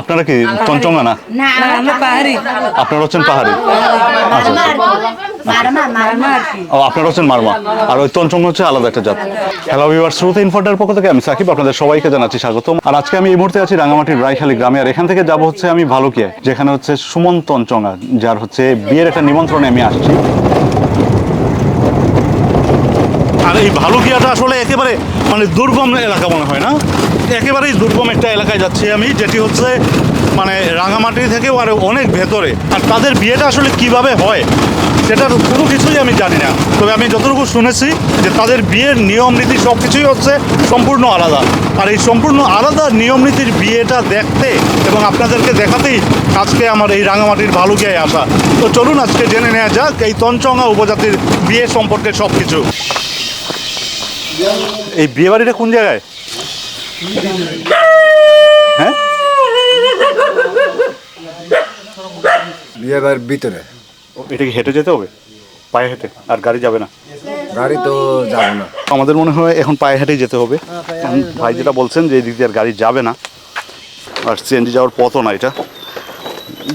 আপনারা কি চঞ্চঙ্গা না? না পাহাড়ি। আপনারা হচ্ছেন পাহাড়ি। আচ্ছা মারমা মারমা। আর কি। ও আপনারা হচ্ছেন মারমা। আর ওই তঞ্চঙ্গ হচ্ছে আলাদা একটা জাত। হ্যালো ভিউয়ার শ্রোতা ইনফোটার পক্ষ থেকে আমি সাকিব আপনাদের সবাইকে জানাচ্ছি স্বাগতম। আর আজকে আমি এই মুহূর্তে আছি রাঙামাটির রায়খালী গ্রামে আর এখান থেকে যাব হচ্ছে আমি ভালুকিয়া যেখানে হচ্ছে সুমন তঞ্চঙ্গা যার হচ্ছে বিয়ের একটা নিমন্ত্রণে আমি আসছি। আর এই ভালুকিয়াটা আসলে একেবারে মানে দুর্গম এলাকা মনে হয় না? একেবারেই দুর্গম একটা এলাকায় যাচ্ছি আমি, যেটি হচ্ছে মানে রাঙামাটি থেকেও আর অনেক ভেতরে। আর তাদের বিয়েটা আসলে কীভাবে হয় সেটার কোনো কিছুই আমি জানি না। তবে আমি যতটুকু শুনেছি যে তাদের বিয়ের নিয়ম নীতি সব কিছুই হচ্ছে সম্পূর্ণ আলাদা। আর এই সম্পূর্ণ আলাদা নিয়ম নীতির বিয়েটা দেখতে এবং আপনাদেরকে দেখাতেই আজকে আমার এই রাঙামাটির ভালুকিয়ায় আসা। তো চলুন আজকে জেনে নেওয়া যাক এই তঞ্চঙ্গা উপজাতির বিয়ে সম্পর্কে সব কিছু এই বিয়ে বাড়িটা কোন জায়গায়? হ্যাঁ? বিয়ে বাড়ির ভিতরে। এটা কি হেঁটে যেতে হবে? পায়ে হেঁটে আর গাড়ি যাবে না? গাড়ি তো যাব না। আমাদের মনে হয় এখন পায়ে হেঁটেই যেতে হবে। ভাই যেটা বলছেন যে এই দিক দিয়ে আর গাড়ি যাবে না আর সিএনজি যাওয়ার পথও না এটা।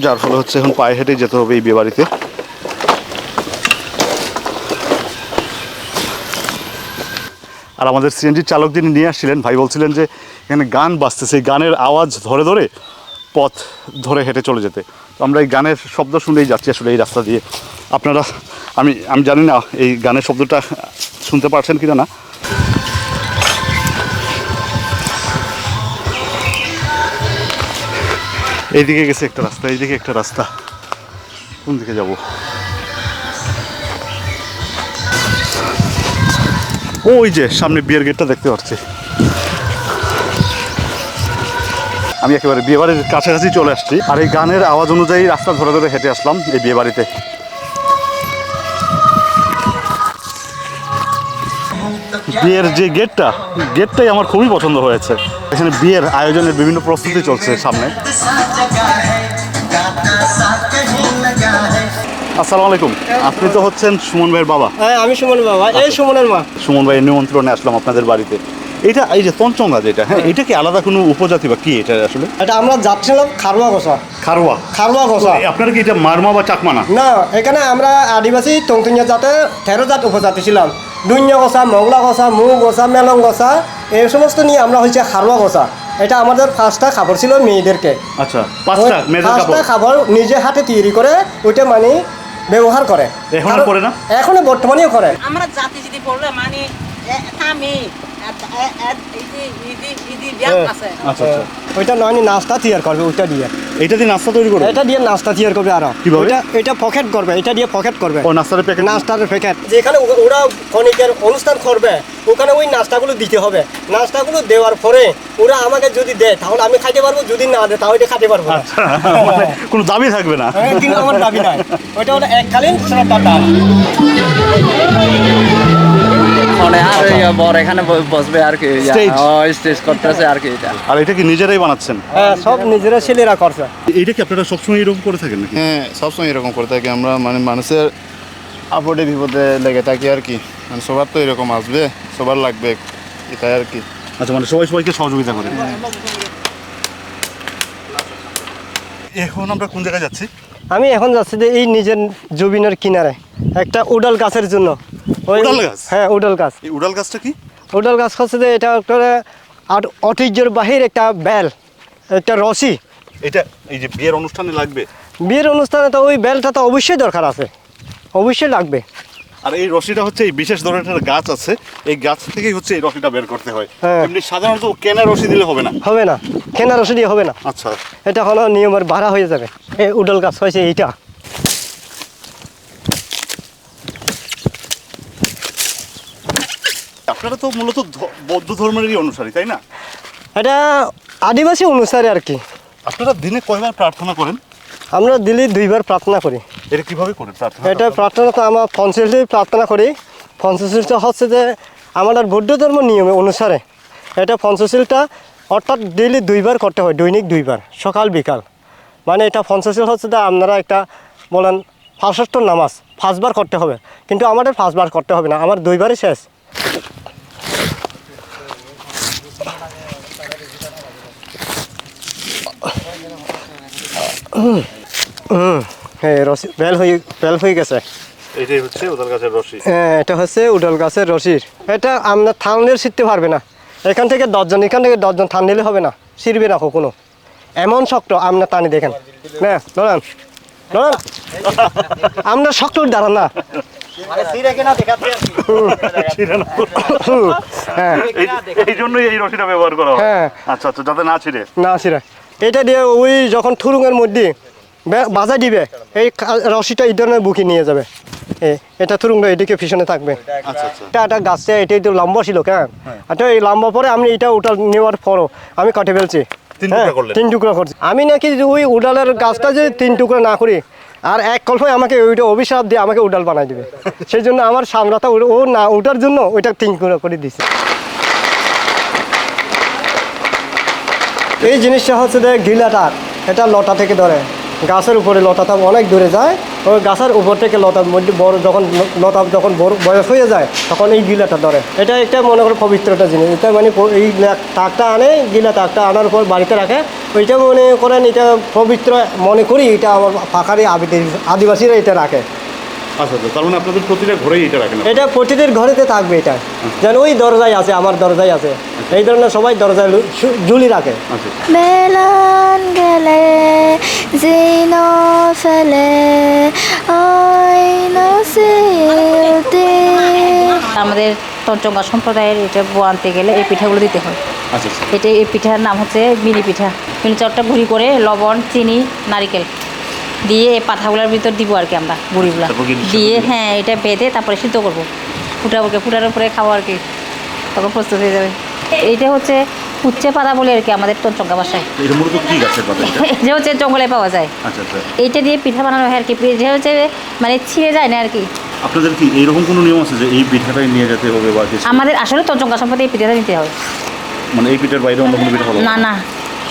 যার ফলে হচ্ছে এখন পায়ে হেঁটেই যেতে হবে এই বিয়ে বাড়িতে। আর আমাদের সিএনজি চালক যিনি নিয়ে আসছিলেন, ভাই বলছিলেন যে এখানে গান বাজতেছে এই গানের আওয়াজ ধরে ধরে পথ ধরে হেঁটে চলে যেতে। তো আমরা এই গানের শব্দ শুনেই যাচ্ছি আসলে এই রাস্তা দিয়ে। আপনারা, আমি আমি জানি না এই গানের শব্দটা শুনতে পারছেন কিনা না। এইদিকে গেছে একটা রাস্তা, এইদিকে একটা রাস্তা। কোন দিকে যাব? ওই যে সামনে বিয়ের গেটটা দেখতে পাচ্ছি। আমি একেবারে বিয়ে বাড়ির কাছাকাছি চলে আসছি। আর এই গানের আওয়াজ অনুযায়ী রাস্তা ধরে ধরে হেঁটে আসলাম এই বিয়ে বাড়িতে বিয়ের যে গেটটা, গেটটাই আমার খুবই পছন্দ হয়েছে। এখানে বিয়ের আয়োজনের বিভিন্ন প্রস্তুতি চলছে সামনে। আসসালামু আলাইকুম। আপনি তো হচ্ছেন সুমন ভাইয়ের বাবা। হ্যাঁ আমি সুমন বাবা। এই সুমনের মা। সুমন ভাইয়ের নিমন্ত্রণে আসলাম আপনাদের বাড়িতে। এটা এই যে তঞ্চঙ্গা যেটা হ্যাঁ এটা কি আলাদা কোনো উপজাতি বা কি এটা আসলে? এটা আমরা যাচ্ছিলাম খারুয়া গোসা। খারোয়া? খারুয়া গোসা। আপনারা কি এটা মারমা বা চাকমা না? না এখানে আমরা আদিবাসী টংটুনিয়া জাতে তেরো জাত উপজাতি ছিলাম। দুন্য গোসা মংলা গোসা মু গোসা মেলং গোসা এই সমস্ত নিয়ে আমরা হচ্ছে খারুয়া গোসা। এটা আমাদের ফার্স্টটা খাবার ছিল মেয়েদেরকে। আচ্ছা পাঁচটা খাবার নিজে হাতে তৈরি করে ওইটা মানে ব্যবহার করে। এখনও করে না? এখনও বর্তমানেও করে। আমরা জাতি যদি বললে মানে আমি আচ্ছা আচ্ছা। ওইটা নয় নাস্তা তৈরি করবে ওইটা দিয়ে। এটা দিয়ে নাস্তা তৈরি করবে? এটা দিয়ে নাস্তা তৈরি করবে আরও। কীভাবে? এটা এটা পকেট করবে এটা দিয়ে পকেট করবে। ও নাস্তার প্যাকেট নাস্তার প্যাকেট যেখানে ওরা ক্ষণিকের অনুষ্ঠান করবে ওখানে ওই নাস্তাগুলো দিতে হবে। নাস্তাগুলো দেওয়ার পরে ওরা আমাকে যদি দেয় তাহলে আমি খাইতে পারব যদি না দেয় তাহলে খাইতে পারব না। মানে কোনো দাবি থাকবে না। হ্যাঁ, কিন্তু আমার দাবি নাই। ওইটা হলো এককালীন শ্রদ্ধা দান মানে আর ওই বর এখানে বসবে আর কি. স্টেজ করতেছে আর কি এটা। আর এটা কি নিজেরাই বানাচ্ছেন? হ্যাঁ সব নিজেরা ছেলেরা করছে। এইটা কি আপনারা সবসময় এরকম করে থাকেন নাকি? হ্যাঁ সবসময় এরকম করে থাকি আমরা। মানে মানুষের আপদে বিপদে লেগে থাকি আর কি। মানে সবার তো এরকম আসবে সবার লাগবে এটাই আর কি। আচ্ছা মানে সবাই সবাইকে সহযোগিতা করে। এখন আমরা কোন জায়গায় যাচ্ছি? আমি এখন যাচ্ছি যে এই নিজের জমিনের কিনারে একটা উডাল গাছের জন্য। উডাল গাছ? হ্যাঁ উডাল গাছ। এই উড়াল গাছটা কি? উডাল গাছ হচ্ছে যে এটা একটা আর ঐতিহ্যের বাহির একটা বেল একটা রশি। এটা এই যে বিয়ের অনুষ্ঠানে লাগবে? বিয়ের অনুষ্ঠানে তো ওই বেলটা তো অবশ্যই দরকার আছে। অবশ্যই লাগবে। আর এই রশিটা হচ্ছে এই বিশেষ ধরনের গাছ আছে। এই গাছ থেকেই হচ্ছে এই রশিটা বের করতে হয়। হ্যাঁ। এমনি সাধারণত কেনা রশি দিলে হবে না? হবে না। কেনা রশি দিয়ে হবে না। আচ্ছা। এটা হলো নিয়মের বাড়া হয়ে যাবে। এই উডাল গাছ হয়েছে এইটা। আপনারা তো মূলত বৌদ্ধ ধর্মেরই অনুসারী তাই না? এটা আদিবাসী অনুসারে আর কি। আপনারা দিনে কয়বার প্রার্থনা করেন? আমরা দিল্লি দুইবার প্রার্থনা করি। এটা কীভাবে করেন প্রার্থনা এটা প্রার্থনা তো আমরা পঞ্চাশটি প্রার্থনা করি। পঞ্চশীলটা হচ্ছে যে আমাদের বৌদ্ধ ধর্ম নিয়মে অনুসারে। এটা পঞ্চশীলটা অর্থাৎ ডেইলি দুইবার করতে হয় দৈনিক দুইবার সকাল বিকাল। মানে এটা পঞ্চশীল হচ্ছে যে আপনারা একটা বলেন ফাঁসষ্ট নামাজ পাঁচবার করতে হবে। কিন্তু আমাদের পাঁচবার করতে হবে না আমার দুইবারই শেষ। রসি বেল হয়ে বেল হয়ে গেছে। এটাই হচ্ছে ওদের কাছে রশি। হ্যাঁ, এটা হচ্ছে উডল গাছের রশির। এটা আপনার থানলে ছিটতে পারবে না। এখান থেকে দশজন এখান থেকে দশজন থান নিলে হবে না। ছিঁড়বে না কখনো। এমন শক্ত আপনার টানি দেখেন। না ধরেন ধরেন আপনার শক্ত দাঁড়ান না। হ্যাঁ। এই- এই জন্যই এই রশিটা ব্যবহার করা হয়। হ্যাঁ। আচ্ছা আচ্ছা যাতে না ছিঁড়ে। না ছিঁড়ে। এটা দিয়ে ওই যখন থুরুঙের মধ্যে বাজা দিবে এই রশিটা এই ধরনের বুকি নিয়ে যাবে। এটা থুরুংটা এদিকে পিছনে থাকবে। আচ্ছা আচ্ছা। এটা একটা গাছে এটা একটু লম্বা ছিল কেন আচ্ছা এই লম্বা পরে আমি এটা উঠাল নেওয়ার পরও আমি কাটে ফেলছি। তিন হ্যাঁ, টুকরা করলেন? করছি। আমি নাকি ওই উডালের গাছটা যদি তিন টুকরা না করি আর এক কল্পই আমাকে ওইটা অভিশাপ দিয়ে আমাকে উডাল বানাই দিবে। সেই জন্য আমার সামরাটা ও- ও না ওটার জন্য ওইটা তিন টুকরা করে দিছে। এই জিনিসটা হচ্ছে যে গিলাটা, এটা লতা থেকে ধরে। গাছের উপরে লতাটা অনেক দূরে যায়, ওই গাছের উপর থেকে মধ্যে, বড় যখন লতা যখন বড় বয়স হয়ে যায়, তখন এই গিলাটা ধরে। এটা একটা মনে করো পবিত্রটা জিনিস। এটা মানে এই তাকটা আনে, গিলা তাকটা আনার পর বাড়িতে রাখে। ওইটা মনে করেন এটা পবিত্র মনে করি, এটা আমার পাখারি আদিবাসীরা এটা রাখে। আচ্ছা আচ্ছা তার মানে আপনাদের প্রতিটা ঘরেই এটা রাখেন এটা প্রতিটির ঘরেতে থাকবে এটা। যেন ওই দরজায় আছে আমার দরজায় আছে। এই ধরনের সবাই দরজায় ঝুলি রাখে। আচ্ছা। গেলে জিন ফেলে আমাদের পঞ্চঙ্গা সম্প্রদায়ের এটা বো আনতে গেলে এই পিঠাগুলো দিতে হয়। আচ্ছা আচ্ছা। এটা এই পিঠার নাম হচ্ছে মিনি পিঠা। মিনি চাউলটা গুঁড়ি করে লবণ চিনি নারিকেল। দিয়ে পাঠাগুলোর ভিতর দিব আর কি আমরা গুঁড়িগুলো দিয়ে হ্যাঁ এটা বেঁধে তারপরে সিদ্ধ করব। ফুটাবো ফুটার উপরে খাব আর কি। তখন প্রস্তুত হয়ে যাবে। এইটা হচ্ছে উচ্চে পাতা বলে আর কি আমাদের এটা পাতা এটা? এটা হচ্ছে জঙ্গলে পাওয়া যায়। আচ্ছা আচ্ছা। এইটা দিয়ে পিঠা বানানো হয় আর কি। এটা হচ্ছে মানে ছিঁড়ে যায় না আর কি। আপনাদের কি এইরকম কোনো নিয়ম আছে যে এই পিঠাটাই নিয়ে যেতে হবে বা আমাদের আসলে তঞ্চঙ্গা সম্পর্কে এই পিঠাটা নিতে হয় মানে এই পিঠার বাইরে অন্য কোনো পিঠা না না।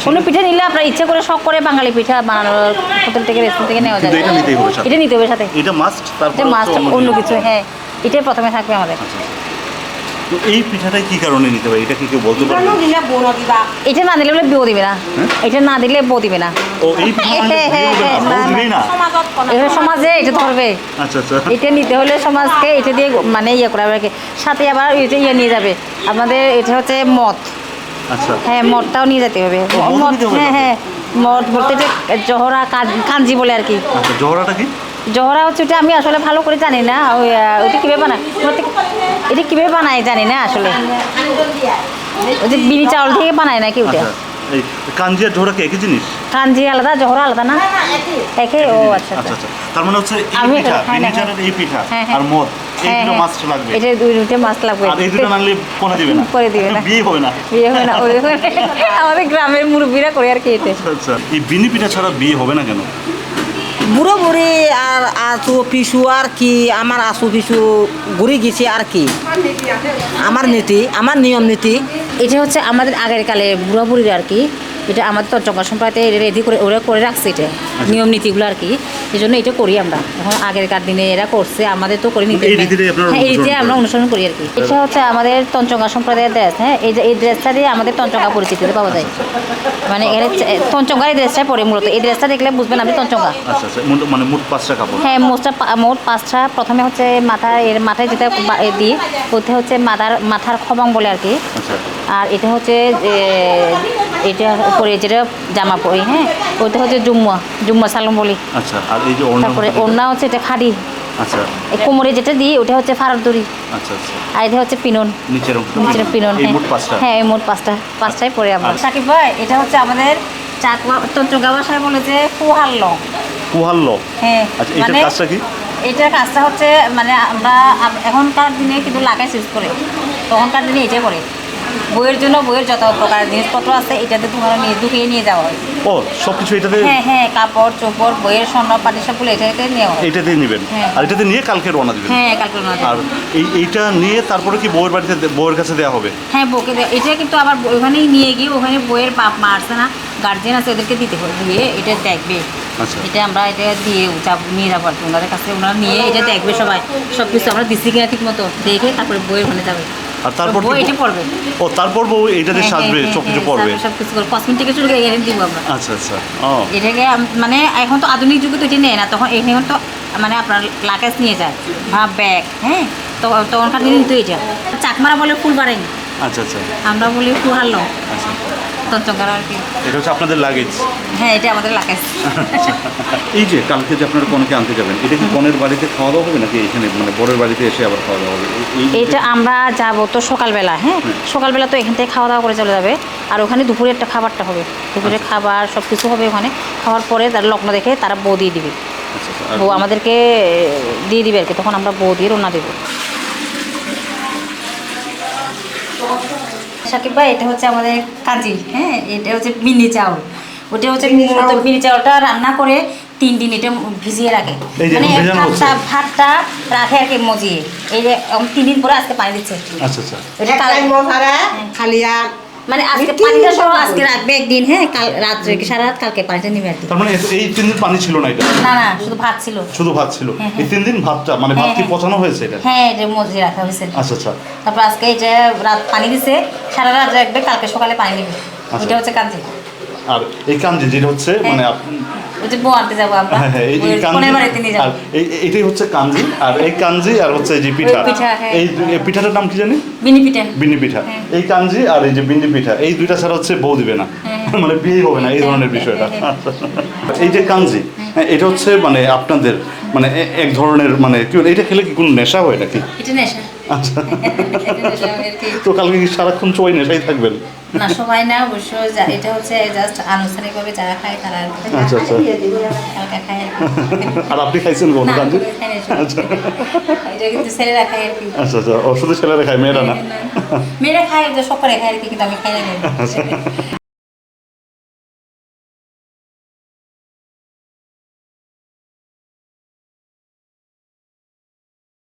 কোনো পিঠা নিলে আপনার ইচ্ছে করে শখ করে বাঙালি পিঠা বানানোর হোটেল থেকে রেস্টুরেন্ট থেকে নেওয়া যায়। এটা নিতেই হবে এটা নিতে হবে সাথে। এটা মাস্ট তারপর মাস্ট অন্য কিছু। হ্যাঁ। এটাই প্রথমে থাকবে আমাদের। তো এই পিঠাটাই কি কারণে নিতে হবে? এটা কি কেউ বলতে পারবে? দিলে বোন দিবা? এটা না দিলে বলে বিয়ে দিবে না। এটা না দিলে বউ দিবে না। ও এই হ্যাঁ, হ্যাঁ, এটা সমাজে এটা ধরবে। আচ্ছা আচ্ছা। এটা নিতে হলে সমাজকে এটা দিয়ে মানে ইয়ে করা আর কি সাথে আবার এটা ইয়ে নিয়ে যাবে। আমাদের এটা হচ্ছে মদ। আচ্ছা হ্যাঁ মদটাও নিয়ে যেতে হবে। হ্যাঁ হ্যাঁ মদ বলতে যে জহরা কাঞ্জি বলে আর কি। আচ্ছা জহরাটা কি? জহরা হচ্ছে ওটা আমি আসলে ভালো করে জানি না। ওই ওটা কীভাবে বানায়? এটা কীভাবে বানায় জানি না আসলে। ওই যে বিনি চাউল থেকে বানায় নাকি ওটা? আচ্ছা কাঞ্জি আর জহরা কি? একই জিনিস? কাঞ্জি আলাদা জহরা আলাদা না? একে ও আচ্ছা আচ্ছা। আচ্ছা আচ্ছা। তার মানে হচ্ছে এই আমি চালের এই পিঠা হ্যাঁ, হ্যাঁ। আর মদ এই হ্যাঁ দুটো হ্যাঁ। লাগবে। এটা দুই দুটো মাছ লাগবে। আর এই দুটো নানলে কোনা দিবে না। করে দিবে না। বিয়ে হবে না। বিয়ে হবে না। ওই আমাদের গ্রামের মুরব্বীরা করে আর কি এটা আচ্ছা এই বিনি পিঠা ছাড়া বিয়ে হবে না কেন? বুড়ো বুড়ি আর আসু পিসু আর কি আমার আসু পিসু ঘুরে গেছি আর কি। আমার নীতি আমার নিয়ম নীতি। এটা হচ্ছে আমাদের আগের কালে বুড়া বুড়িরা আর কি এটা আমাদের তর্জঙ্গা সম্প্রদায় রেডি করে ওরা করে রাখছে এটা নিয়ম নীতিগুলো আর কি। এই জন্য এটা করি আমরা। এখন আগেরকার দিনে এরা করছে আমাদের তো করে নিতে হয়। এই যে আমরা অনুসরণ করি আর কি। এটা হচ্ছে আমাদের তঞ্চঙ্গা সম্প্রদায়ের ড্রেস হ্যাঁ? এই যে এই ড্রেসটা দিয়ে আমাদের তঞ্চঙ্গা পরিচিতিতে পাওয়া যায়। মানে এখানে তঞ্চঙ্গার এই ড্রেসটাই পরে মূলত। এই ড্রেসটা দেখলে বুঝবেন আপনি তঞ্চঙ্গা আচ্ছা আচ্ছা। মানে মোট পাঁচটা কাপড়। হ্যাঁ মোটটা মোট পাঁচটা। প্রথমে হচ্ছে মাথা এর মাথায় যেটা দিই ওতে হচ্ছে মাথার মাথার খবং বলে আর কি। আচ্ছা। আর এটা হচ্ছে এটা পরে যেটা জামা পরি হ্যাঁ? ওটা হচ্ছে জুম্মা জুম্মা সালম বলি। আচ্ছা আর এই যে অন্য তারপরে ওড়না হচ্ছে এটা খাড়ি। আচ্ছা। এই কোমরে যেটা দিই ওটা হচ্ছে ফারার দড়ি। আচ্ছা আচ্ছা। আর এটা হচ্ছে পিনন। নিচের নিচের পিনন হ্যাঁ। হ্যাঁ এই মোট পাঁচটা পাঁচটাই পরে আমরা। আচ্ছা। সাকিব ভাই এটা হচ্ছে আমাদের চাকুয়া তন্ত্রগা ভাষায় বলে যে কুহাল্ল কুহাল্ল হ্যাঁ আচ্ছা এটার কাজটা কি? এটার কাজটা হচ্ছে মানে আমরা এখনকার দিনে কিন্তু লাগাই ইউজ করে। তখনকার দিনে এটাই করে। বইয়ের জন্য বইয়ের যত প্রকার জিনিসপত্র আছে এটাতে তোমার নিয়ে ঢুকিয়ে নিয়ে যাওয়া হয়। ও সব কিছু এটাতে হ্যাঁ হ্যাঁ কাপড় চোপড় বইয়ের স্বর্ণ পাটি সবগুলো এটাতে নেওয়া হয়। এইটাতেই নেবেন? হ্যাঁ। আর এটাতে নিয়ে কালকে রওনা দিবেন? হ্যাঁ কালকে রওনা আর এই এইটা নিয়ে তারপরে কি বউয়ের বাড়িতে বউয়ের কাছে দেওয়া হবে? হ্যাঁ বউকে দে- এটা কিন্তু আবার ওখানেই নিয়ে গিয়ে ওখানে বইয়ের বাপ মা আসছে না গার্জেন আছে ওদেরকে দিতে হয় দিয়ে এটা দেখবে। আচ্ছা। এটা আমরা এটা দিয়ে যাব নিয়ে যাব আর কি ওনাদের কাছে ওনারা নিয়ে এটা দেখবে সবাই। সব কিছু আমরা দিচ্ছি কিনা ঠিক মতো দেখে তারপরে বইয়ের ওখানে যাবে। আর তারপর এটা পড়বে। ও তারপর বউ এইটা দিয়ে সাজবে সব কিছু পড়বে। সব কিছু করবে চুল দিব আমরা। আচ্ছা আচ্ছা ও। এটাকে মানে এখন তো আধুনিক যুগে তো এটা নেয় না তখন এখন তো মানে আপনার লাকেজ নিয়ে যায়। ভাব ব্যাগ হ্যাঁ তো তখনকার দিন তো এটা চাকমারা বলে ফুল বাড়েনি। আচ্ছা আচ্ছা। আমরা বলি ফুল হারলো আচ্ছা। তঞ্চঙ্কার আর কি। এটা হচ্ছে আপনাদের লাগেজ হ্যাঁ এটা আমাদের লাকেজ এই যে কালকে যে আপনারা কনেকে আনতে যাবেন এটা কি কনের বাড়িতে খাওয়া দাওয়া হবে নাকি এখানে মানে বরের বাড়িতে এসে আবার খাওয়া দাওয়া হবে? এটা আমরা যাব তো সকালবেলা হ্যাঁ? সকালবেলা তো এখান থেকে খাওয়া দাওয়া করে চলে যাবে। আর ওখানে দুপুরে একটা খাবারটা হবে। দুপুরে খাবার সব কিছু হবে ওখানে। খাওয়ার পরে তার লগ্ন দেখে তারা বউ দিয়ে দিবে। আচ্ছা, আচ্ছা, বউ আমাদেরকে দিয়ে দিবে আর কি। তখন আমরা বউ দিয়ে রোনা দেবো। সাকিব ভাই এটা হচ্ছে আমাদের কাজি হ্যাঁ? এটা হচ্ছে মিনি চাউল। ওটা হচ্ছে মিনি চাউলটা রান্না করে তিন দিন এটা ভিজিয়ে রাখে। মানে ভাতটা ভাতটা রাখে আর কি মজিয়ে। এই যে তিন দিন পরে আজকে পানি দিচ্ছে। আচ্ছা আচ্ছা। এটা খালি খালিয়া মানে আজকে পানিটা সব আজকে রাখবে একদিন হ্যাঁ কাল রাত রেখে সারা রাত কালকে পানিটা নিবে আর কি তার মানে এই তিন দিন পানি ছিল না এটা? না না শুধু ভাত ছিল। শুধু ভাত ছিল? এই তিন দিন ভাতটা মানে ভাত কি হ্যাঁ, হ্যাঁ। পচানো হয়েছে এটা? হ্যাঁ এটা মজিয়ে রাখা হয়েছে। আচ্ছা আচ্ছা। তারপর আজকে এই যে রাত পানি দিছে সারা রাত রাখবে কালকে সকালে পানি দিবে এটা হচ্ছে কাঞ্জি। আর এই কাঞ্জি যেটা হচ্ছে মানে যে আমরা। হ্যাঁ হ্যাঁ এই কাঞ্জি বাড়িতে নিয়ে আর এই এই- এটাই হচ্ছে কাঞ্জি। আর এই কাঞ্জি আর হচ্ছে যে পিঠা। হ্যাঁ। এই পিঠাটার নাম কি জানি? বিনি পিঠা। বিন্নি পিঠা। হ্যাঁ। এই কাঞ্জি আর এই যে বিন্নি পিঠা এই দুইটা ছাড়া হচ্ছে বউ দিবে না। মানে বিয়ে হবে না এই ধরনের বিষয়টা। এই যে কাঞ্জি হ্যাঁ, এটা হচ্ছে মানে আপনাদের মানে এক ধরনের মানে কি এটা খেলে কি কোনো নেশা হয় নাকি? এটা নেশা। আচ্ছা। তো কালকে কি সারাক্ষণ চোয়াই নেশাই থাকবেন? না সবাই না অবশ্য এটা হচ্ছে জাস্ট আনুষ্ঠানিকভাবে যারা খায় তারা আচ্ছা আচ্ছা। হালকা খায় আর আপনি খাইছেন কোনো না এসব। এটা কিন্তু ছেলেরা খায় আর কি। আচ্ছা আচ্ছা। ও ছেলেরা খায় মেয়েরা না? মেয়েরা খায় যে সকালে খায় আর কি কিন্তু আমি খাই না